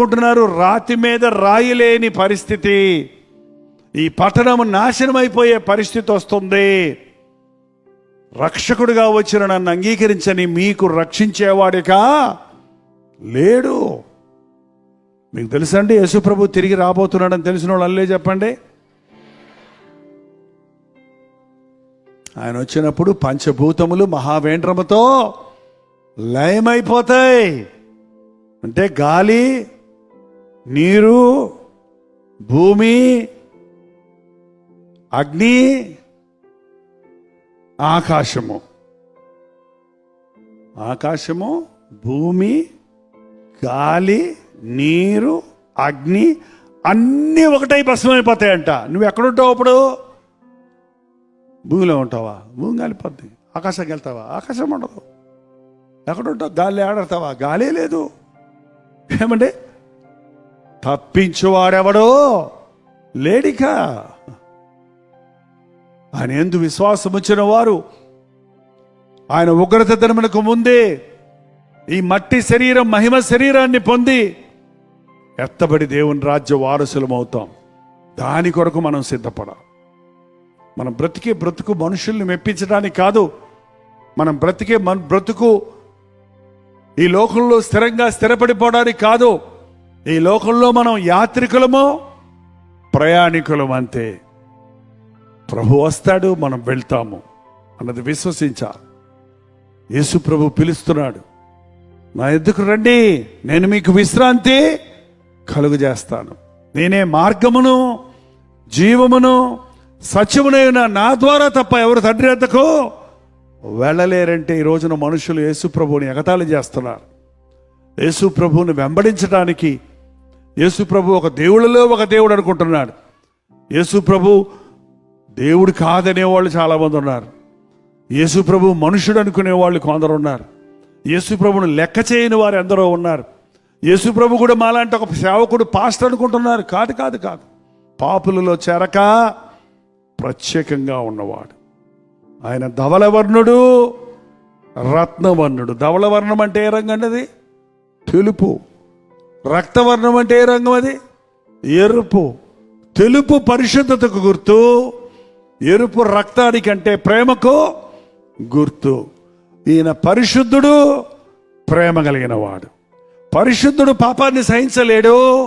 కొట్టుకుంటున్నారు రాతి మీద రాయి లేని పరిస్థితి. ఈ పట్టణం నాశనం అయిపోయే పరిస్థితి వస్తుంది. రక్షకుడిగా వచ్చిన నన్ను అంగీకరించని మీకు రక్షించేవాడికా? లేడు. మీకు తెలుసండి యశుప్రభు తిరిగి రాబోతున్నాడని తెలిసిన వాళ్ళు అల్లే చెప్పండి. ఆయన వచ్చినప్పుడు పంచభూతములు మహావేంద్రముతో లయమైపోతాయి. అంటే గాలి నీరు భూమి అగ్ని ఆకాశము. ఆకాశము భూమి గాలి నీరు అగ్ని అన్నీ ఒకటై భస్మైపోతాయంట నువ్వు ఎక్కడుంటావు అప్పుడు? భూమిలో ఉంటావా? భూమి గాలిపోద్ది ఆకాశంకి వెళ్తావా ఆకాశం ఉండదు. ఎక్కడుంటావు? గాలి ఆడతావా? గాలే లేదు. ఏమంటే తప్పించువాడెవడో లేడిక. ఆయన ఎందు విశ్వాసం వచ్చిన వారు ఆయన ఉగ్రత ధర్మలకు ముందే ఈ మట్టి శరీరం మహిమ శరీరాన్ని పొంది ఎత్తబడి దేవుని రాజ్య వారసులం అవుతాం దాని కొరకు మనం సిద్ధపడాలి. మనం బ్రతికే బ్రతుకు మనుషుల్ని మెప్పించడానికి కాదు మనం బ్రతికే మన బ్రతుకు ఈ లోకంలో స్థిరంగా స్థిరపడిపోవడానికి కాదు. ఈ లోకంలో మనం యాత్రికులము ప్రయాణికులం అంతే ప్రభు వస్తాడు మనం వెళ్తాము అన్నది విశ్వసించాలి. యేసు ప్రభు పిలుస్తున్నాడు నా ఎందుకు రండి నేను మీకు విశ్రాంతి కలుగు చేస్తాను నేనే మార్గమును జీవమును సత్యమునైన నా ద్వారా తప్ప ఎవరు తండ్రి వద్దకు వెళ్ళలేరంటే ఈ రోజున మనుషులు యేసు ప్రభువుని ఎగతాళి చేస్తున్నారు. యేసు ప్రభువుని వెంబడించడానికి యేసు ప్రభు ఒక దేవుళ్ళలో ఒక దేవుడు అనుకుంటున్నాడు. యేసు ప్రభు దేవుడు కాదనే వాళ్ళు చాలామంది ఉన్నారు. యేసు ప్రభు మనుషుడు అనుకునే వాళ్ళు కొందరు ఉన్నారు. యేసు ప్రభును లెక్క చేయని వారు ఎందరో ఉన్నారు. యేసు ప్రభు కూడా మాలాంటి ఒక సేవకుడు పాస్టర్ అనుకుంటున్నారు. కాదు కాదు కాదు. పాపులలో చేరక ప్రత్యేకంగా ఉన్నవాడు. ఆయన ధవలవర్ణుడు రత్నవర్ణుడు. ధవలవర్ణం అంటే ఏ రంగు అండి తెలుపు. రక్తవర్ణం అంటే ఏ రంగం అది? ఎరుపు. తెలుపు పరిశుద్ధతకు గుర్తు. ఎరుపు రక్తానికంటే ప్రేమకు గుర్తు. ఈయన పరిశుద్ధుడు ప్రేమ కలిగిన వాడు పరిశుద్ధుడు పాపాన్ని సహించలేడు.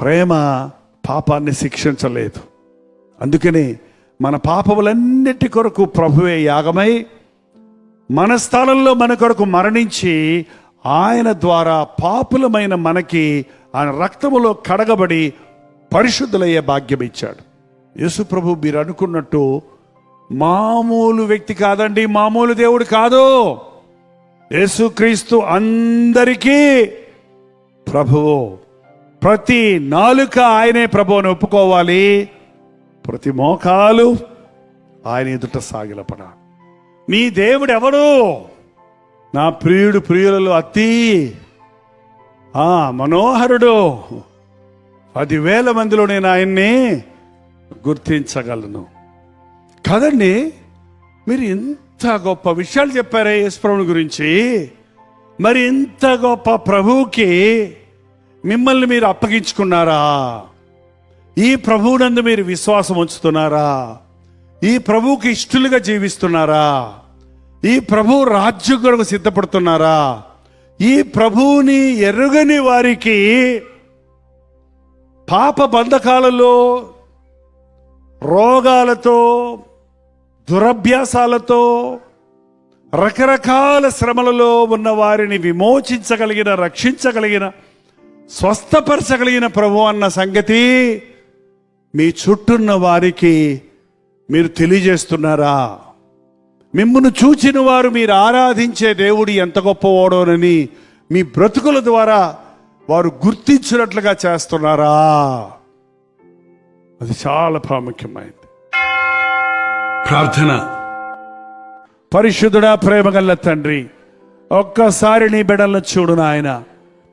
ప్రేమ పాపాన్ని శిక్షించలేదు. అందుకని మన పాపములన్నిటి కొరకు ప్రభువే యాగమై మన స్థలంలో మన కొరకు మరణించి ఆయన ద్వారా పాపులమైన మనకి ఆయన రక్తములో కడగబడి పరిశుద్ధులయ్యే భాగ్యం ఇచ్చాడు. యేసు ప్రభు మీరు అనుకున్నట్టు మామూలు వ్యక్తి కాదండి మామూలు దేవుడు కాదు. యేసుక్రీస్తు అందరికీ ప్రభువు. ప్రతి నాలుక ఆయనే ప్రభువును ఒప్పుకోవాలి. ప్రతి మోకాలు ఆయన ఎదుట సాగిలపడాలి. నీ దేవుడు ఎవడు నా ప్రియుడు ప్రియులలో అతి ఆ మనోహరుడు. పదివేల మందిలో నేను ఆయన్ని గుర్తించగలను. కదండి మీరు ఇంత గొప్ప విషయాలు చెప్పారే యేసుప్రభుని గురించి. మరి ఇంత గొప్ప ప్రభువుకి మిమ్మల్ని మీరు అప్పగించుకున్నారా? ఈ ప్రభువునందు మీరు విశ్వాసం ఉంచుతున్నారా? ఈ ప్రభువుకి ఇష్టలుగా జీవిస్తున్నారా? ఈ ప్రభు రాజ్యం కొరకు సిద్ధపడుతున్నారా? ఈ ప్రభువుని ఎరుగని వారికి పాప బంధకాలలో రోగాలతో దురభ్యాసాలతో రకరకాల శ్రమలలో ఉన్న వారిని విమోచించగలిగిన రక్షించగలిగిన స్వస్థపరచగలిగిన ప్రభు అన్న సంగతి మీ చుట్టూన్న వారికి మీరు తెలియజేస్తున్నారా? మిమ్మల్ని చూచిన వారు మీరు ఆరాధించే దేవుడు ఎంత గొప్పవాడోనని మీ బ్రతుకుల ద్వారా వారు గుర్తించినట్లుగా చేస్తున్నారా? అది చాలా ప్రాముఖ్యమైనది ప్రార్థన. పరిశుద్ధుడా ప్రేమగల్ల తండ్రి ఒక్కసారి నీ బిడలను చూడు నాయన.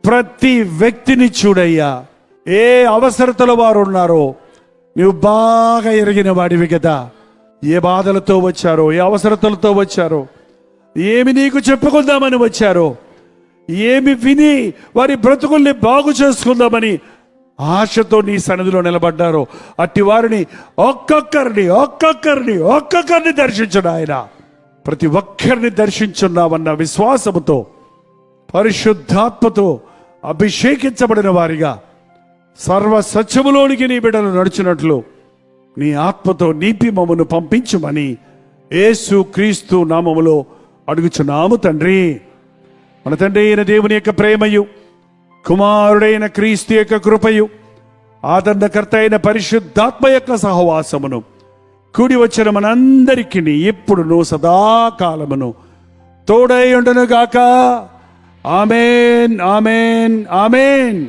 ప్రతి వ్యక్తిని చూడయ్యా. ఏ అవసరతలో వారు ఉన్నారో నువ్వు బాగా ఎరిగిన వాడివి కదా ఏ బాధలతో వచ్చారో ఏ అవసరతలతో వచ్చారో ఏమి నీకు చెప్పుకుందామని వచ్చారో ఏమి విని వారి బ్రతుకుల్ని బాగు చేసుకుందామని ఆశతో నీ సన్నిధిలో నిలబడ్డారో అట్టి వారిని ఒక్కొక్కరిని ఒక్కొక్కరిని ఒక్కొక్కరిని దర్శించడు ఆయన. ప్రతి ఒక్కరిని దర్శించున్నామన్న విశ్వాసముతో పరిశుద్ధాత్మతో అభిషేకించబడిన వారిగా సర్వ సత్యములోనికి నీ బిడ్డలు నడిచినట్లు నీ ఆత్మతో నీపి మమ్మను పంపించుమని యేసు క్రీస్తు నామములో అడుగుచున్నాము తండ్రి. మన తండ్రి అయిన దేవుని యొక్క ప్రేమయు కుమారుడైన క్రీస్తు యొక్క కృపయు ఆదరణకర్త అయిన పరిశుద్ధాత్మ యొక్క సహవాసమును కూడి వచ్చిన మనందరికీ ఇప్పుడును సదాకాలమును తోడై ఉండును గాక ఆమెన్ ఆమెన్ ఆమెన్.